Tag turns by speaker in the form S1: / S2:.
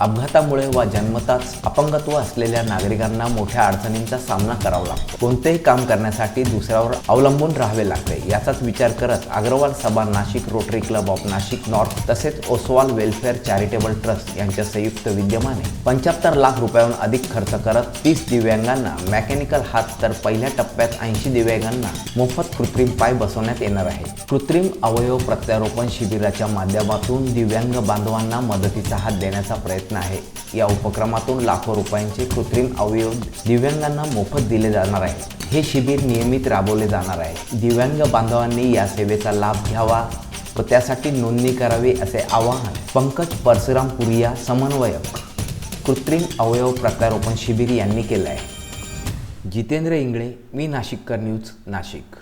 S1: अपघातामुळे वा जन्मताच अपंगत्व असलेल्या नागरिकांना मोठ्या अडचणींचा सामना करावा लागतो. कोणतेही काम करण्यासाठी दुसऱ्यावर अवलंबून राहावे लागते. याचाच विचार करत अग्रवाल सभा Nashik rotary club of Nashik north तसेच ओसवाल वेलफेअर चॅरिटेबल ट्रस्ट यांच्या संयुक्त विद्यमाने पंच्याहत्तर लाख रुपयाहून अधिक खर्च करत तीस दिव्यांगांना मेकॅनिकल हात तर पहिल्या टप्प्यात ऐंशी दिव्यांगांना मोफत कृत्रिम पाय बसवण्यात येणार आहे. कृत्रिम अवयव प्रत्यारोपण शिबिराच्या माध्यमातून दिव्यांग बांधवांना मदतीचा हात देण्याचा प्रयत्न आहे या उपक्रमातून लाखो रुपयांचे कृत्रिम अवयव दिव्यांगांना मोफत दिले जाणार आहे. हे शिबिर नियमित राबवले जाणार आहे. दिव्यांग बांधवांनी या सेवेचा लाभ घ्यावा व त्यासाठी नोंदणी करावी असे आवाहन पंकज परशुराम पुरिया समन्वयक कृत्रिम अवयव प्रत्यारोपण शिबिर यांनी केलं आहे जितेंद्र इंगळे मी नाशिककर न्यूज नाशिक.